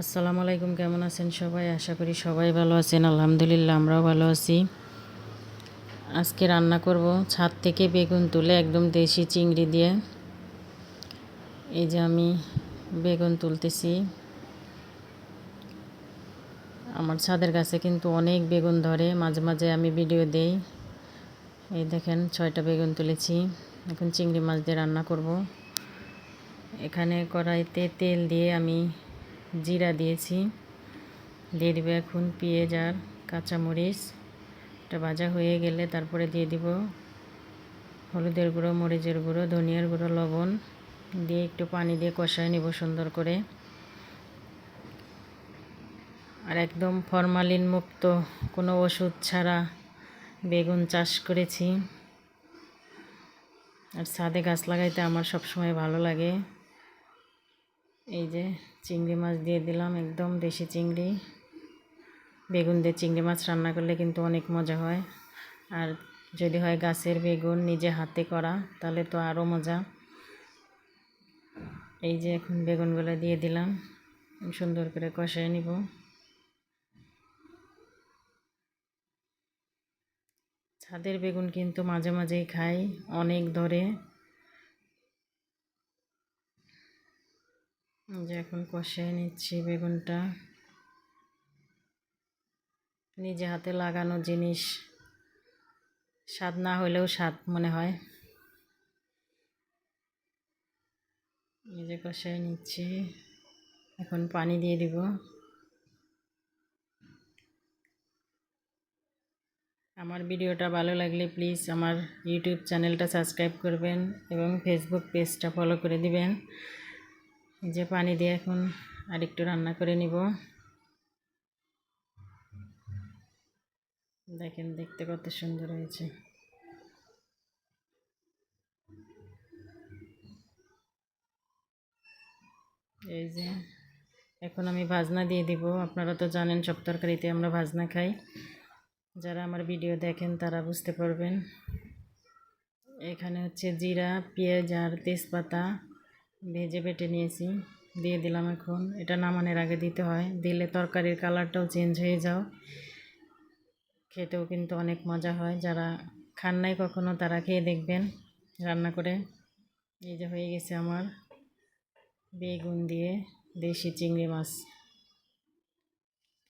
আসসালামু আলাইকুম, কেমন আছেন সবাই? আশা করি সবাই ভালো আছেন। আলহামদুলিল্লাহ, আমরাও ভালো আছি। আজকে রান্না করব ছাদ থেকে বেগুন তুলে, একদম দেশি চিংড়ি দিয়ে। এই যে আমি বেগুন তুলতেছি। আমার ছাদের কাছে কিন্তু অনেক বেগুন ধরে, মাঝে মাঝে আমি ভিডিও দেই। এই দেখেন, ছয়টা বেগুন তুলেছি। এখন চিংড়ি মাছ দিয়ে রান্না করব। এখানে কড়াইতে তেল দিয়ে আমি জিরা দিয়েছি। দিয়ে দিব এখন পেঁয়াজ আর কাঁচামরিচ। এটা ভাজা হয়ে গেলে তারপরে দিয়ে দিব হলুদের গুঁড়ো, মরিচের গুঁড়ো, ধনিয়ার গুঁড়ো, লবণ। দিয়ে একটু পানি দিয়ে কষায় নিব সুন্দর করে। আর একদম ফরমালিন মুক্ত কোনো ওষুধ ছাড়া বেগুন চাষ করেছি। আর ছাদে গাছ লাগাইতে আমার সবসময় ভালো লাগে। এই যে চিংড়ি মাছ দিয়ে দিলাম, একদম দেশি চিংড়ি। বেগুন দিয়ে চিংড়ি মাছ রান্না করলে কিন্তু অনেক মজা হয়। আর যদি হয় গাছের বেগুন নিজে হাতে করা, তাহলে তো আরও মজা। এই যে এখন বেগুনগুলো দিয়ে দিলাম, সুন্দর করে কষায় নিব। ছাদের বেগুন কিন্তু মাঝে মাঝেই খাই, অনেক ধরে। যে এখন কষিয়ে নিচ্ছি বেগুনটা। নিজে হাতে লাগানো জিনিস। স্বাদ না হলেও স্বাদ মনে হয়। নিজে কষিয়ে নিচ্ছি। এখন পানি দিয়ে দিব। আমার ভিডিওটা ভালো লাগলে প্লিজ আমার ইউটিউব চ্যানেলটা সাবস্ক্রাইব করবেন এবং ফেসবুক পেজটা ফলো করে দিবেন। যে পানি দিয়ে এখন আরেকটু রান্না করে নিব। দেখেন, দেখতে কত সুন্দর হয়েছে। এই যে এখন আমি ভাজনা দিয়ে দিব। আপনারা তো জানেন, সব তরকারিতে আমরা ভাজনা খাই। যারা আমার ভিডিও দেখেন, তারা বুঝতে পারবেন। এখানে হচ্ছে জিরা, পেঁয়াজ আর তেজপাতা। ভেজে বেটে নিয়েছি, দিয়ে দিলাম এখন। এটা নামানোর আগে দিতে হয়। দিলে তরকারির কালারটাও চেঞ্জ হয়ে যাও। খেতেও কিন্তু অনেক মজা হয়। যারা খান নাই কখনো তারা খেয়ে দেখবেন রান্না করে। এই যে হয়ে গেছে আমার বেগুন দিয়ে দেশি চিংড়ি মাছ।